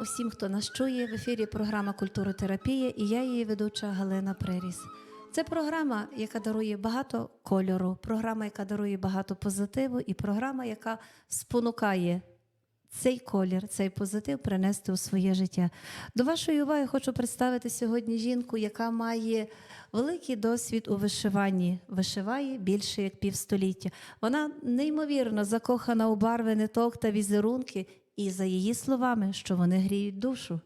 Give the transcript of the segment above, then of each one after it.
усім, хто нас чує. В ефірі програма Культуротерапія і я її ведуча Галина Приріс. Це програма, яка дарує багато кольору, програма, яка дарує багато позитиву, і програма, яка спонукає цей колір, цей позитив принести у своє життя. До вашої уваги хочу представити сьогодні жінку, яка має великий досвід у вишиванні. Вишиває більше як півстоліття. Вона неймовірно закохана у барви ниток та візерунки, і за її словами, що вони гріють душу.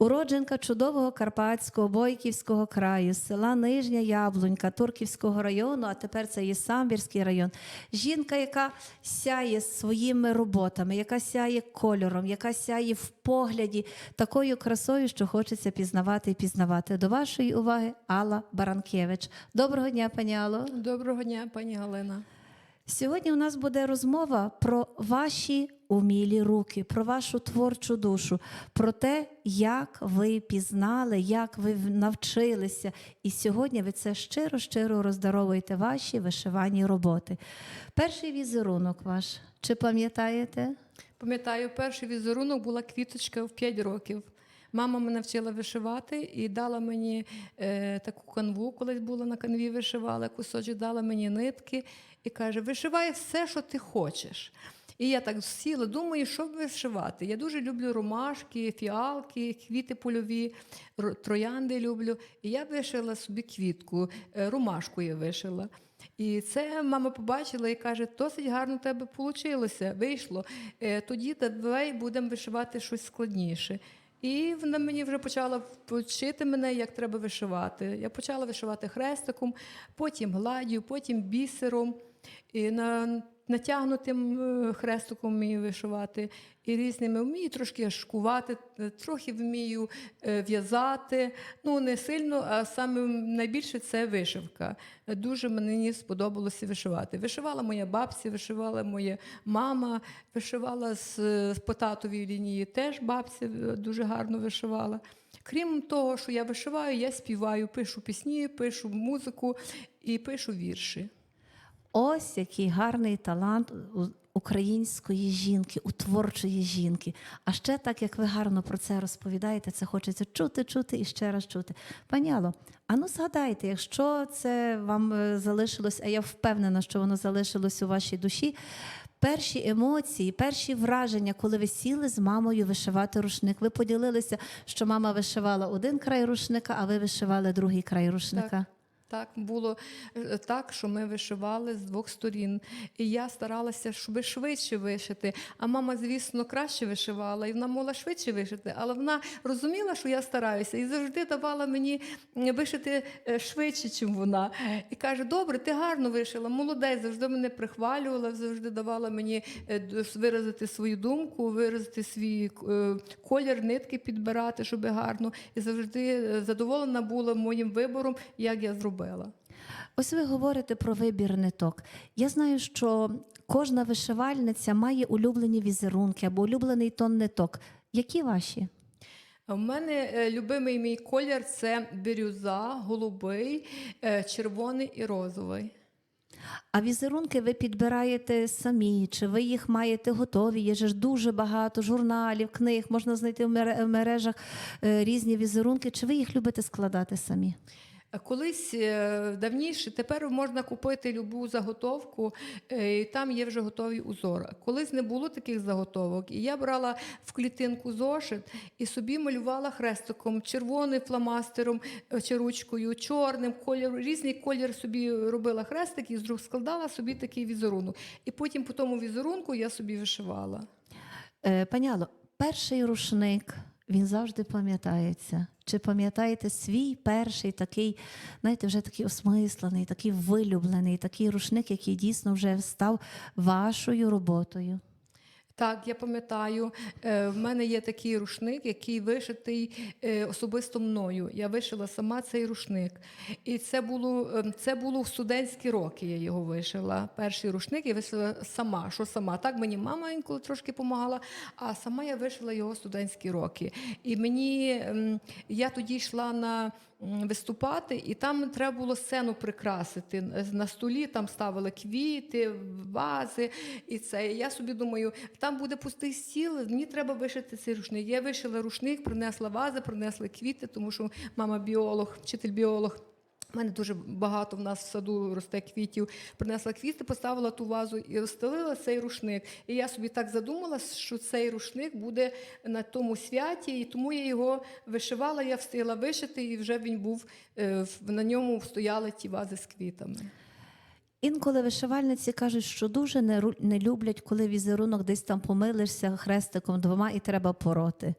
Уродженка чудового Карпатського Бойківського краю, села Нижня Яблунька, Турківського району, а тепер це є Самбірський район. Жінка, яка сяє своїми роботами, яка сяє кольором, яка сяє в погляді такою красою, що хочеться пізнавати і пізнавати. До вашої уваги Алла Баранкевич. Доброго дня, пані Алло. Доброго дня, пані Галина. Сьогодні у нас буде розмова про ваші умілі руки, про вашу творчу душу, про те, як ви пізнали, як ви навчилися. І сьогодні ви це щиро-щиро роздаровуєте ваші вишивані роботи. Перший візерунок ваш, чи пам'ятаєте? Пам'ятаю, перший візерунок була квіточка в 5 років. Мама мене вчила вишивати і дала мені е, таку канву, колись була на канві, вишивала кусочок, дала мені нитки і каже: вишивай все, що ти хочеш. І я так сіла, думаю, що вишивати. Я дуже люблю ромашки, фіалки, квіти польові, троянди люблю. І я вишила собі квітку, е, ромашку я вишила. І це мама побачила і каже: досить гарно у тебе вийшло, вийшло. Е, Тоді давай будемо вишивати щось складніше. І вона мені вже почала вчити мене, як треба вишивати. Я почала вишивати хрестиком, потім гладдю, потім бісером. І на натягнутим е, хрестиком вмію вишивати, і різними вмію трошки шкувати, е, трохи вмію е, в'язати. Ну, не сильно, а саме найбільше це вишивка. Дуже мені сподобалося вишивати. Вишивала моя бабця, вишивала моя мама, вишивала з, з по лінії, теж бабця е, дуже гарно вишивала. Крім того, що я вишиваю, я співаю, пишу пісні, пишу музику і пишу вірші. Ось який гарний талант української жінки, у творчої жінки. А ще так, як ви гарно про це розповідаєте, це хочеться чути, чути і ще раз чути. Пані Алло, а ну згадайте, якщо це вам е, залишилось, а я впевнена, що воно залишилось у вашій душі. Перші емоції, перші враження, коли ви сіли з мамою вишивати рушник. Ви поділилися, що мама вишивала один край рушника, а ви вишивали другий край рушника. Так. Так, було е, так, що ми вишивали з двох сторін. І я старалася, щоб швидше вишити. А мама, звісно, краще вишивала, і вона могла швидше вишити, але вона розуміла, що я стараюся, і завжди давала мені вишити е, швидше, ніж вона. І каже: Добре, ти гарно вишила, молодець, завжди мене прихвалювала, завжди давала мені е, виразити свою думку, виразити свій колір, нитки підбирати, щоб гарно. І завжди задоволена була моїм вибором, як я зробила. Ось ви говорите про вибір ниток. Я знаю, що кожна вишивальниця має улюблені візерунки або улюблений тон ниток. Які ваші? У мене е, любимий мій колір це бірюза, голубий, е, червоний і розовий. А візерунки ви підбираєте самі, чи ви їх маєте готові? Є ж дуже багато журналів, книг, можна знайти в в мережах е, різні візерунки. Чи ви їх любите складати самі? Колись е, давніше, тепер можна купити любу заготовку, е, і там є вже готові узори. Колись не було таких заготовок, і я брала в клітинку зошит і собі малювала хрестиком, червоним фломастером чи ручкою, чорним кольором, різний колір собі робила хрестик і складала собі такий візерунок. І потім по тому візерунку я собі вишивала. Е, Пані Алло, перший рушник він завжди пам'ятається. Чи пам'ятаєте свій перший такий, знаєте, вже такий осмислений, такий вилюблений, такий рушник, який дійсно вже став вашою роботою? Так, я пам'ятаю, е, в мене є такий рушник, який вишитий е, особисто мною. Я вишила сама цей рушник. І це було, е, це було в студентські роки. Я його вишила. Перший рушник я вишила сама. Що сама? Так мені мама інколи трошки допомагала, а сама я вишила його в студентські роки. І мені ем, я тоді йшла на виступати, і там треба було сцену прикрасити. На столі там ставили квіти, вази. І це. І я собі думаю, там буде пустий стіл, мені треба вишити цей рушник. Я вишила рушник, принесла вази, принесла квіти, тому що мама біолог, вчитель біолог. У мене дуже багато в нас в саду росте квітів. Принесла квіти, поставила ту вазу і розстелила цей рушник. І я собі так задумала, що цей рушник буде на тому святі, і тому я його вишивала, я встигла вишити, і вже він був е, на ньому стояли ті вази з квітами. Інколи вишивальниці кажуть, що дуже не люблять, коли візерунок десь там помилишся хрестиком двома і треба пороти.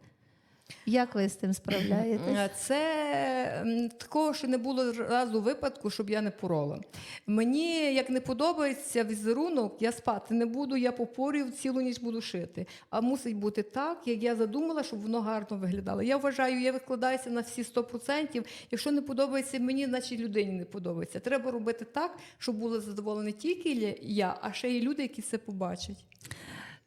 Як ви з тим справляєтесь? Е, Це такого, що не було разу випадку, щоб я не порола. Мені як не подобається візерунок, я спати не буду, я попорю цілу ніч буду шити. А мусить бути так, як я задумала, щоб воно гарно виглядало. Я вважаю, я викладаюся на всі 100%. Якщо не подобається мені, значить людині не подобається. Треба робити так, щоб були задоволені тільки я, а ще й люди, які це побачать.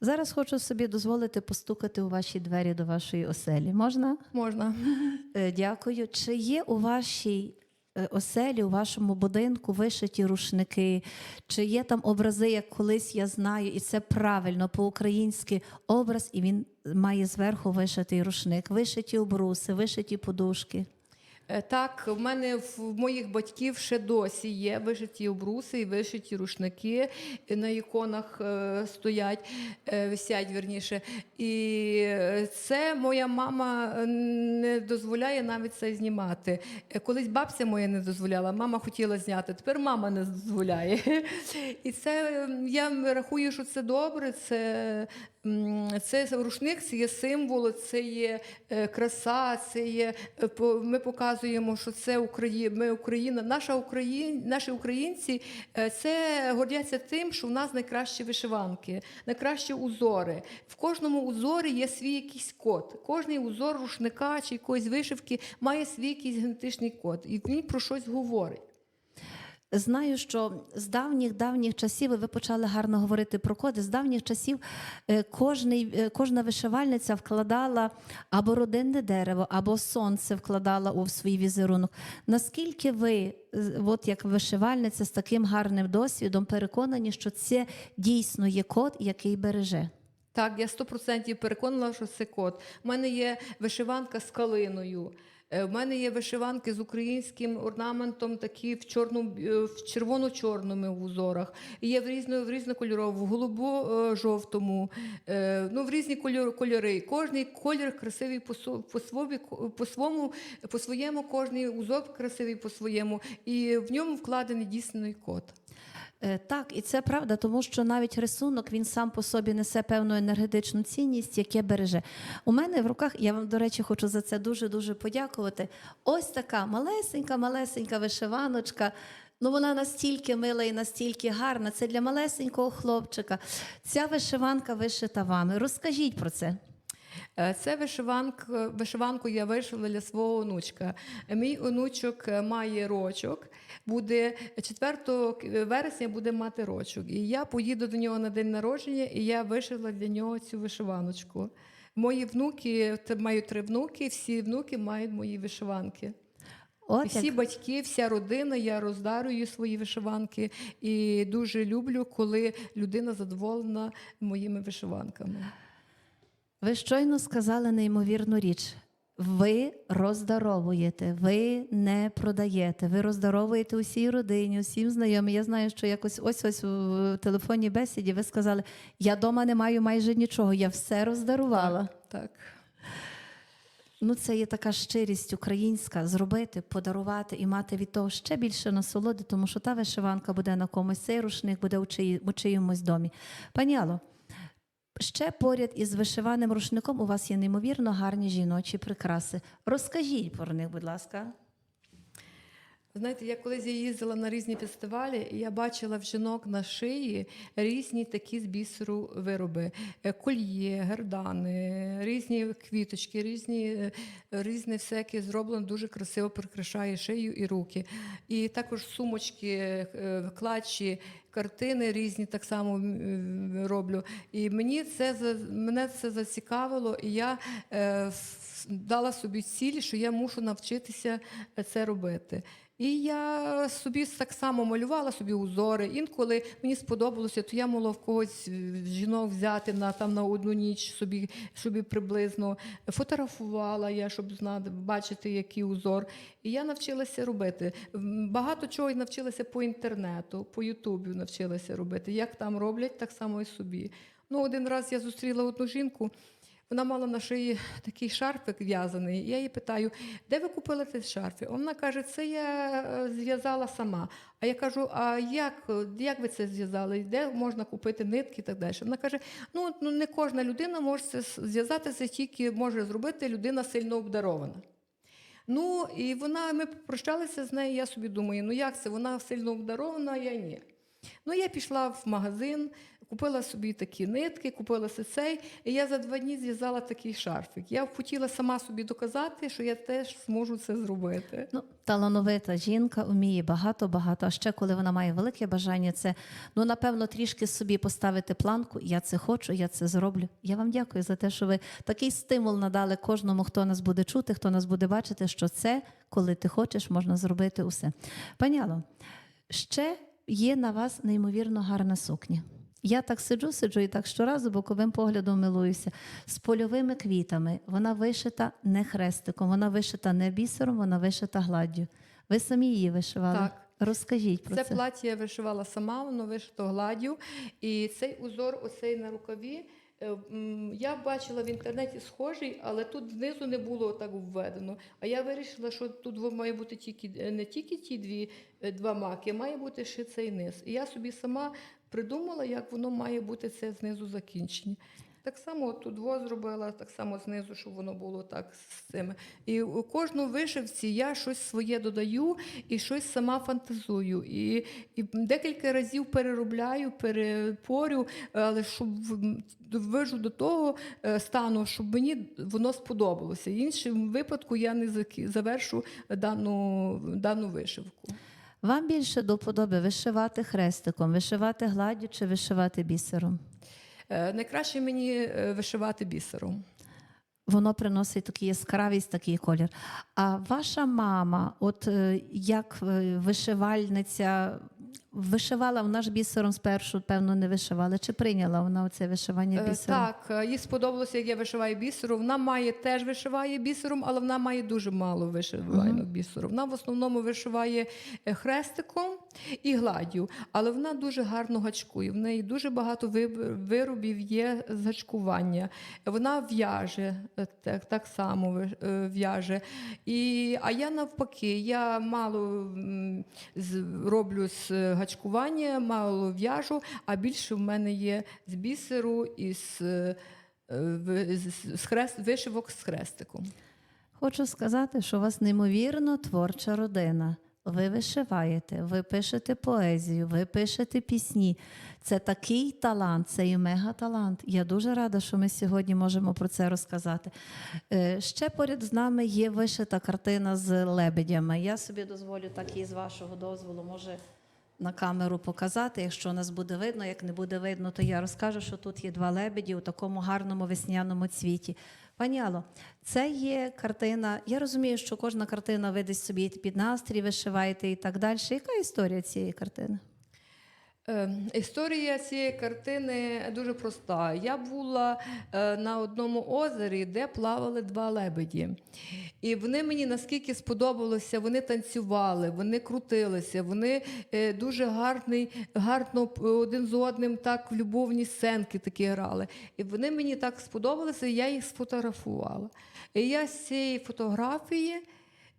Зараз хочу собі дозволити постукати у ваші двері до вашої оселі. Можна? Можна. Е, Дякую. Чи є у вашій е, оселі, у вашому будинку вишиті рушники? Чи є там образи, як колись я знаю, і це правильно по-українськи образ, і він має зверху вишитий рушник, вишиті обруси, вишиті подушки. Е, Так, в мене в моїх батьків ще досі є вишиті обруси і вишиті рушники на іконах е, стоять, е, висять верніше. І це моя мама не дозволяє навіть це знімати. Колись бабця моя не дозволяла, мама хотіла зняти, тепер мама не дозволяє. І це я рахую, що це добре. Це Це рушник, це є символ, це є е, краса, це є е, ми показуємо, що це Україна. Ми Україна, наша Україн, наші українці е, це гордяться тим, що в нас найкращі вишиванки, найкращі узори. В кожному узорі є свій якийсь код. Кожний узор рушника чи якоїсь вишивки має свій якийсь генетичний код, і він про щось говорить. Знаю, що з давніх давніх часів ви почали гарно говорити про коди. З давніх часів е, кожний, е, кожна вишивальниця вкладала або родинне дерево, або сонце вкладала у свій візерунок. Наскільки ви, от як вишивальниця з таким гарним досвідом, переконані, що це дійсно є код, який береже? Так, я 100% переконана, що це кот. У мене є вишиванка з калиною. У мене є вишиванки з українським орнаментом, такі в чорну, е, в червоно-чорному узорах. Є в різно, в різнокольорову, в голубо-жовтому, е, ну, в різні кольор, кольори. Кожний колір красивий по, по, по, своєму, по своєму, кожний узор красивий по своєму. І в ньому вкладений дійсний код. Е, Так, і це правда, тому що навіть рисунок він сам по собі несе певну енергетичну цінність, яке береже. У мене в руках, я вам, до речі, хочу за це дуже дуже подякувати. Ось така малесенька, малесенька вишиваночка. Ну, вона настільки мила і настільки гарна. Це для малесенького хлопчика. Ця вишиванка вишита вами. Розкажіть про це. Е, Це вишиванка, вишиванку я вишила для свого онучка. Е, Мій онучок е, має рочок, буде 4 вересня буде мати рочок. І я поїду до нього на день народження, і я вишила для нього цю вишиваночку. Мої внуки, маю три внуки, всі внуки мають мої вишиванки. От всі як батьки, вся родина, я роздарую свої вишиванки і дуже люблю, коли людина задоволена моїми вишиванками. Ви щойно сказали неймовірну річ. Ви роздаровуєте, ви не продаєте. Ви роздаровуєте усій родині, усім знайомим. Я знаю, що якось ось ось в телефонній бесіді ви сказали: я дома не маю майже нічого, я все роздарувала. Так. Ну, це є така щирість українська зробити, подарувати і мати від того ще більше насолоди, тому що та вишиванка буде на комусь, цей рушник буде у, чиї, у чиємусь домі. Пані Алло, ще поряд із вишиваним рушником у вас є неймовірно гарні жіночі прикраси. Розкажіть про них, будь ласка. Знаєте, я колись їздила на різні фестивалі, і я бачила в жінок на шиї різні такі з бісеру вироби: Е, кольє, гердани, різні квіточки, різні, е, різне всяке зроблено дуже красиво прикрашає шию і руки. І також сумочки, е, клатчі. Картини різні так само роблю. І мені це мене це зацікавило, і я дала собі ціль, що я мушу навчитися це робити. І я собі так само малювала собі узори. Інколи мені сподобалося, то я могла в когось жінок взяти на там на одну ніч собі, собі приблизно фотографувала я, щоб знати, бачити, який узор. І я навчилася робити. Багато чого я навчилася по інтернету, по Ютубі навчилася робити. Як там роблять, так само і собі. Ну, один раз я зустріла одну жінку. Вона мала на шиї такий шарфик в'язаний. Я її питаю, де ви купили цей шарфик? Вона каже, це я е, зв'язала сама. А я кажу, а як, як ви це зв'язали? Де можна купити нитки і так далі? Вона каже: ну, ну не кожна людина може це зв'язати, це тільки може зробити людина сильно обдарована. Ну, і вона, ми попрощалися з нею, я собі думаю, ну як це, вона сильно обдарована, а я ні. Ну, я пішла в магазин, купила собі такі нитки, купила цей, і я за два дні зв'язала такий шарфик. Я хотіла сама собі доказати, що я теж зможу це зробити. Ну, талановита жінка вміє багато, багато. А ще коли вона має велике бажання, це ну напевно трішки собі поставити планку. Я це хочу, я це зроблю. Я вам дякую за те, що ви такий стимул надали кожному, хто нас буде чути, хто нас буде бачити, що це, коли ти хочеш, можна зробити усе. Пані ще є на вас неймовірно гарна сукня. Я так сиджу, сиджу і так щоразу боковим поглядом милуюся з польовими квітами. Вона вишита не хрестиком, вона вишита не бісером, вона вишита гладдю. Ви самі її вишивали? Так. Розкажіть про Це це. плаття я вишивала сама, воно вишито гладдю. І цей узор, оцей на рукаві, я бачила в інтернеті схожий, але тут знизу не було так введено. А я вирішила, що тут має бути тільки е, не тільки ті дві е, два маки, має бути ще цей низ. І я собі сама придумала, як воно має бути це знизу закінчення. Так само тут во зробила, так само знизу, щоб воно було так з цими. І у кожну вишивці я щось своє додаю і щось сама фантазую. І, і декілька разів переробляю, перепорю, але щоб вижу до того е, стану, щоб мені воно сподобалося. В іншому випадку я не завершу дану, дану вишивку. Вам більше до вподоби вишивати хрестиком, вишивати гладдю чи вишивати бісером? Е, Найкраще мені е, вишивати бісером. Воно приносить таку яскравість, такий колір. А ваша мама, от е, як вишивальниця, вишивала вона ж бісером спершу, певно, не вишивала. Чи прийняла вона оце вишивання Е, бісером? Так, е, їй сподобалося, як я вишиваю бісером. Вона має теж вишиває бісером, але вона має дуже мало вишиванок бісером. Вона в основному вишиває е, хрестиком і гладдю, але вона дуже гарно гачкує. В неї дуже багато виробів є з гачкування. Вона в'яже так, так само в'яже. І, а я навпаки, я мало роблю з гачкування, мало в'яжу, а більше в мене є з бісеру і е, з, з хрест, вишивок з хрестиком. Хочу сказати, що у вас неймовірно творча родина. Ви вишиваєте, ви пишете поезію, ви пишете пісні. Це такий талант, це і мега-талант. Я дуже рада, що ми сьогодні можемо про це розказати. Е, Ще поряд з нами є вишита картина з лебедями. Я собі дозволю так і з вашого дозволу, може на камеру показати. Якщо нас буде видно, як не буде видно, то я розкажу, що тут є два лебеді у такому гарному весняному цвіті. Пані Алло, це є картина. Я розумію, що кожна картина ви десь собі під настрій вишиваєте і так далі. Яка історія цієї картини? Е, Історія цієї картини дуже проста. Я була е, на одному озері, де плавали два лебеді. І вони мені наскільки сподобалося, вони танцювали, вони крутилися, вони е, дуже гарний, гарно один з одним так в любовні сценки такі грали. І вони мені так сподобалися, і я їх сфотографувала. І я з цієї фотографії.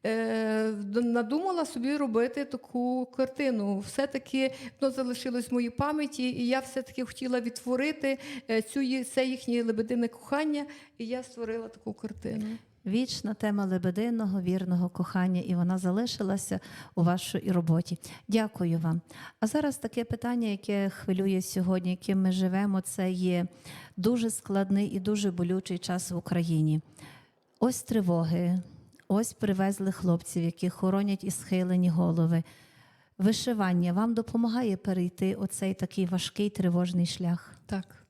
Е, надумала собі робити таку картину. Все-таки воно залишилось в моїй пам'яті, і я все-таки хотіла відтворити е, цю, це їхнє лебедине кохання, і я створила таку картину. Вічна тема лебединого вірного кохання, і вона залишилася у вашій роботі. Дякую вам. А зараз таке питання, яке хвилює сьогодні, яким ми живемо, це є дуже складний і дуже болючий час в Україні. Ось тривоги, ось привезли хлопців, які хоронять і схилені голови. Вишивання вам допомагає перейти оцей такий важкий тривожний шлях. Так.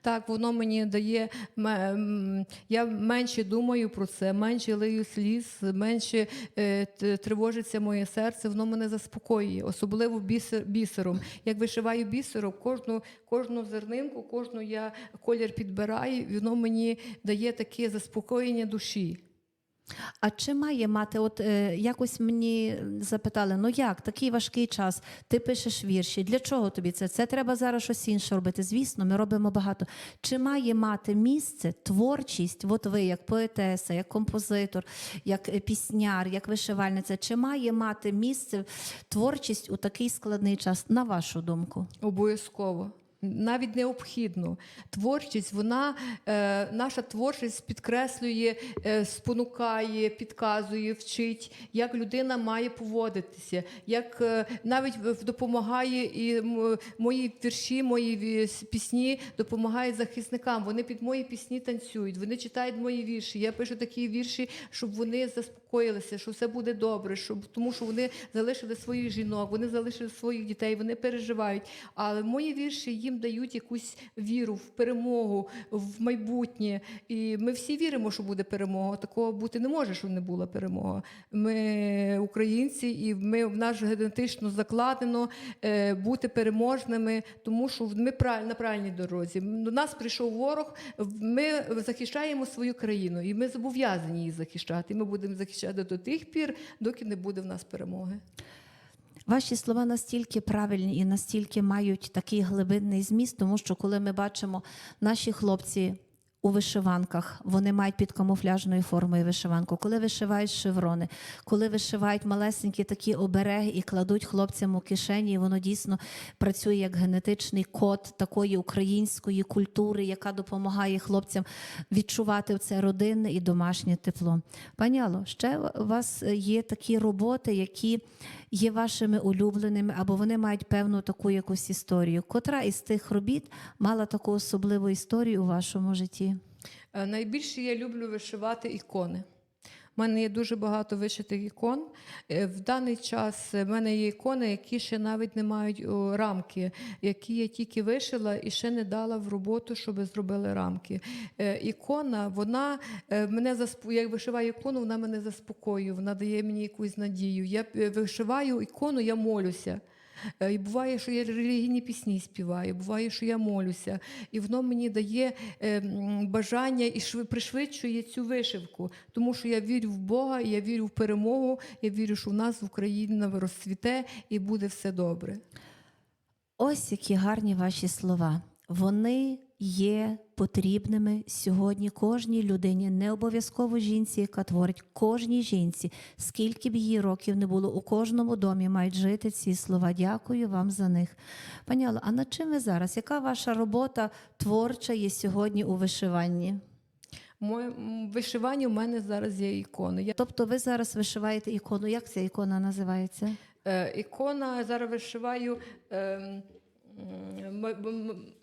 Так, воно мені дає. Я менше думаю про це, менше лию сліз, менше е, тривожиться моє серце, воно мене заспокоює, особливо бісер, бісером. Як вишиваю бісером, кожну, кожну зернинку, кожну я колір підбираю, воно мені дає таке заспокоєння душі. А чи має мати, от е, якось мені запитали, ну як, такий важкий час, ти пишеш вірші, для чого тобі це? Це треба зараз щось інше робити. Звісно, ми робимо багато. Чи має мати місце творчість, от ви, як поетеса, як композитор, як е, пісняр, як вишивальниця, чи має мати місце творчість у такий складний час, на вашу думку? Обов'язково. Навіть необхідно. Творчість, вона, е, наша творчість підкреслює, е, спонукає, підказує, вчить, як людина має поводитися, як е, навіть допомагає і мої вірші, мої пісні допомагають захисникам. Вони під мої пісні танцюють, вони читають мої вірші. Я пишу такі вірші, щоб вони заспокоїлися, що все буде добре, щоб, тому що вони залишили своїх жінок, вони залишили своїх дітей, вони переживають. Але мої вірші їм дають якусь віру в перемогу, в майбутнє. І ми всі віримо, що буде перемога. Такого бути не може, що не була перемога. Ми українці, і ми в нас генетично закладено е, бути переможними, тому що ми правиль- на правильній дорозі. До нас прийшов ворог. Ми захищаємо свою країну, і ми зобов'язані її захищати. І ми будемо захищати до тих пір, доки не буде в нас перемоги. Ваші слова настільки правильні і настільки мають такий глибинний зміст, тому що коли ми бачимо наші хлопці у вишиванках, вони мають під камуфляжною формою вишиванку, коли вишивають шеврони, коли вишивають малесенькі такі обереги і кладуть хлопцям у кишені, і воно дійсно працює як генетичний код такої української культури, яка допомагає хлопцям відчувати це родинне і домашнє тепло. Пані Алло, ще у вас є такі роботи, які є вашими улюбленими, або вони мають певну таку якусь історію. Котра із тих робіт мала таку особливу історію у вашому житті? Е, Найбільше я люблю вишивати ікони. У мене є дуже багато вишитих ікон. Е, В даний час в мене є ікони, які ще навіть не мають рамки, які я тільки вишила і ще не дала в роботу, щоб зробили рамки. Е, Ікона, вона е, мене засп... я вишиваю ікону, вона мене заспокоює, вона дає мені якусь надію. Я е, вишиваю ікону, я молюся. Е, І буває, що я релігійні пісні співаю, буває, що я молюся, і воно мені дає е, бажання і шви- пришвидшує цю вишивку, тому що я вірю в Бога, я вірю в перемогу, я вірю, що в нас в Україні розцвіте і буде все добре. Ось які гарні ваші слова. Вони є потрібними сьогодні кожній людині, не обов'язково жінці, яка творить кожній жінці, скільки б її років не було, у кожному домі мають жити ці слова. Дякую вам за них. Пані Алла, а над чим ви зараз? Яка ваша робота творча є сьогодні у вишиванні? Моє вишивання у мене зараз є ікони. Я, Тобто ви зараз вишиваєте ікону. Як ця ікона називається? е, ікона зараз вишиваю. Е,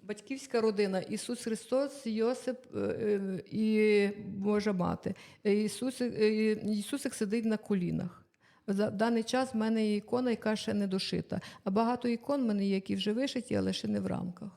Батьківська родина Ісус Христос, Йосип е, е, і Божа Мати. Е, Ісус, Ісусик сидить на колінах. За даний час в мене є ікона, яка ще не дошита. А багато ікон в мене є, які вже вишиті, але ще не в рамках.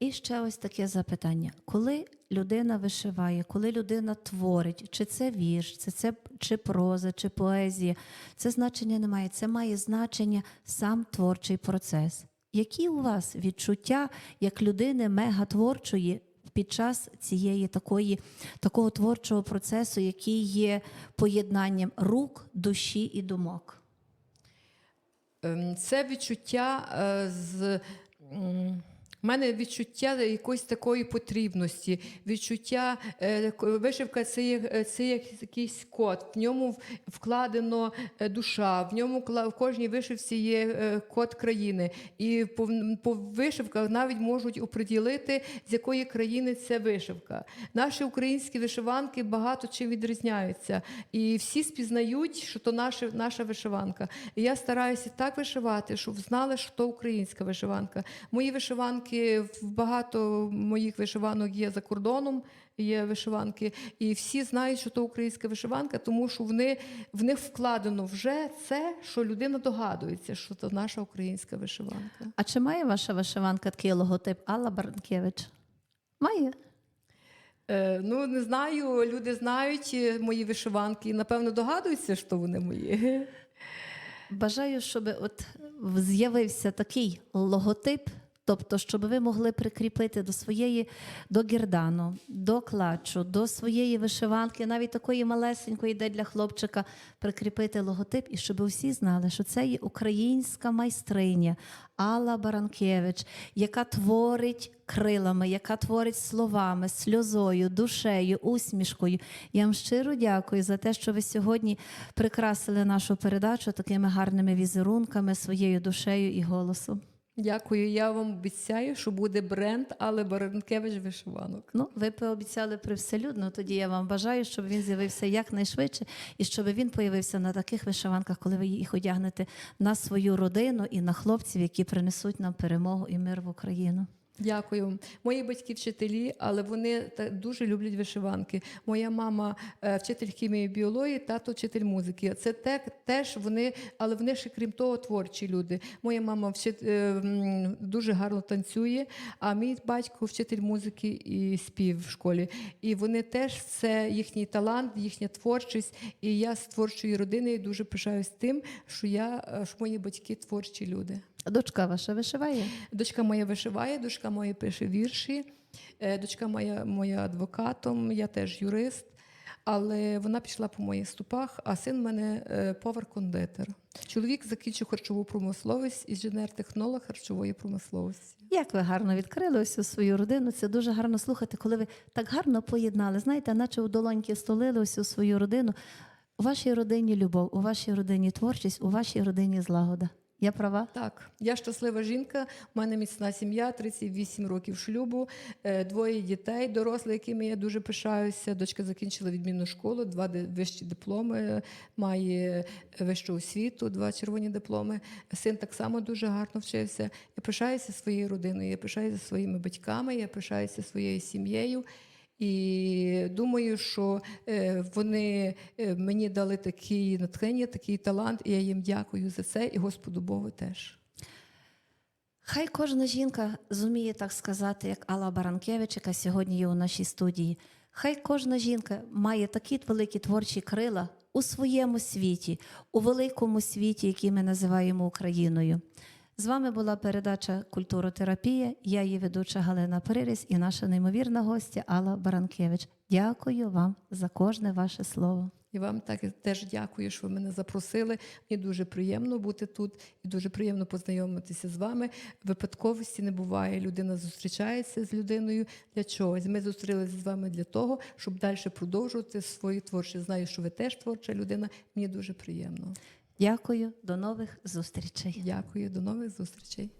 І ще ось таке запитання: коли людина вишиває, коли людина творить, чи це вірш, чи це чи проза, чи поезія, це значення не має. Це має значення сам творчий процес. Які у вас відчуття як людини мегатворчої під час цієї такої, такого творчого процесу, який є поєднанням рук, душі і думок? Ем, Це відчуття е, з. У мене відчуття якоїсь такої потрібності, відчуття е, вишивка це є, е, це як якийсь код. В ньому вкладено е, душа, в ньому в кожній вишивці є код країни. І по, по вишивках навіть можуть оприділити, з якої країни це вишивка. Наші українські вишиванки багато чим відрізняються. І всі спізнають, що то наша, наша вишиванка. І я стараюся так вишивати, щоб знали, що то українська вишиванка. Мої вишиванки, в- багато моїх вишиванок є за кордоном. Є вишиванки, і всі знають, що то українська вишиванка, тому що вони, в них вкладено вже це, що людина догадується, що це наша українська вишиванка. А чи має ваша вишиванка такий логотип Алла Баранкевич? Має. Е, ну не знаю, люди знають е, мої вишиванки і напевно догадуються, що вони мої. Бажаю, щоб от з'явився такий логотип, тобто, щоб ви могли прикріпити до своєї до гірдану, до клатчу, до своєї вишиванки, навіть такої малесенької, де для хлопчика прикріпити логотип, і щоб всі знали, що це є українська майстриня Алла Баранкевич, яка творить крилами, яка творить словами, сльозою, душею, усмішкою. Я вам щиро дякую за те, що ви сьогодні прикрасили нашу передачу такими гарними візерунками, своєю душею і голосом. Дякую. Я вам обіцяю, що буде бренд Але Баранкевич вишиванок. Ну, ви пообіцяли привселюдно, тоді я вам бажаю, щоб він з'явився якнайшвидше і щоб він появився на таких вишиванках, коли ви їх одягнете на свою родину і на хлопців, які принесуть нам перемогу і мир в Україну. Дякую. Мої батьки вчителі, але вони дуже люблять вишиванки. Моя мама е, вчитель хімії і біології, тато вчитель музики. Це те, теж вони, але вони ще крім того творчі люди. Моя мама е, дуже гарно танцює, а мій батько вчитель музики і спів в школі. І вони теж це їхній талант, їхня творчість. І я з творчої родини дуже пишаюсь тим, що я е, що мої батьки творчі люди. А Дочка ваша вишиває? Дочка моя вишиває, дочка моя пише вірші, е, дочка моя, моя адвокатом, я теж юрист, але вона пішла по моїх ступах, а син в мене е, повар-кондитер. Чоловік закінчив харчову промисловість, інженер-технолог харчової промисловості. Як ви гарно відкрили всю свою родину. Це дуже гарно слухати, коли ви так гарно поєднали. Знаєте, наче у долоньки столили всю свою родину. У вашій родині любов, у вашій родині творчість, у вашій родині злагода. Я права? Так, я щаслива жінка, у мене міцна сім'я, 38 років шлюбу, е, двоє дітей, дорослих, якими я дуже пишаюся. Дочка закінчила відмінну школу, два вищі дипломи, має вищу освіту, два червоні дипломи. Син так само дуже гарно вчився. Я пишаюся своєю родиною, я пишаюся своїми батьками, я пишаюся своєю сім'єю. І думаю, що е, вони е, мені дали такі натхнення, такий талант, і я їм дякую за це, і Господу Богу теж. Хай кожна жінка зуміє так сказати, як Алла Баранкевич, яка сьогодні є у нашій студії. Хай кожна жінка має такі великі творчі крила у своєму світі, у великому світі, який ми називаємо Україною. З вами була передача Культуротерапія. Я її ведуча Галина Приріс і наша неймовірна гостя Алла Баранкевич. Дякую вам за кожне ваше слово. І вам так теж дякую, що ви мене запросили. Мені дуже приємно бути тут і дуже приємно познайомитися з вами. Випадковості не буває. Людина зустрічається з людиною для чогось. Ми зустрілися з вами для того, щоб далі продовжувати свою творчість. Знаю, що ви теж творча людина. Мені дуже приємно. Дякую, до нових зустрічей. Дякую, до нових зустрічей.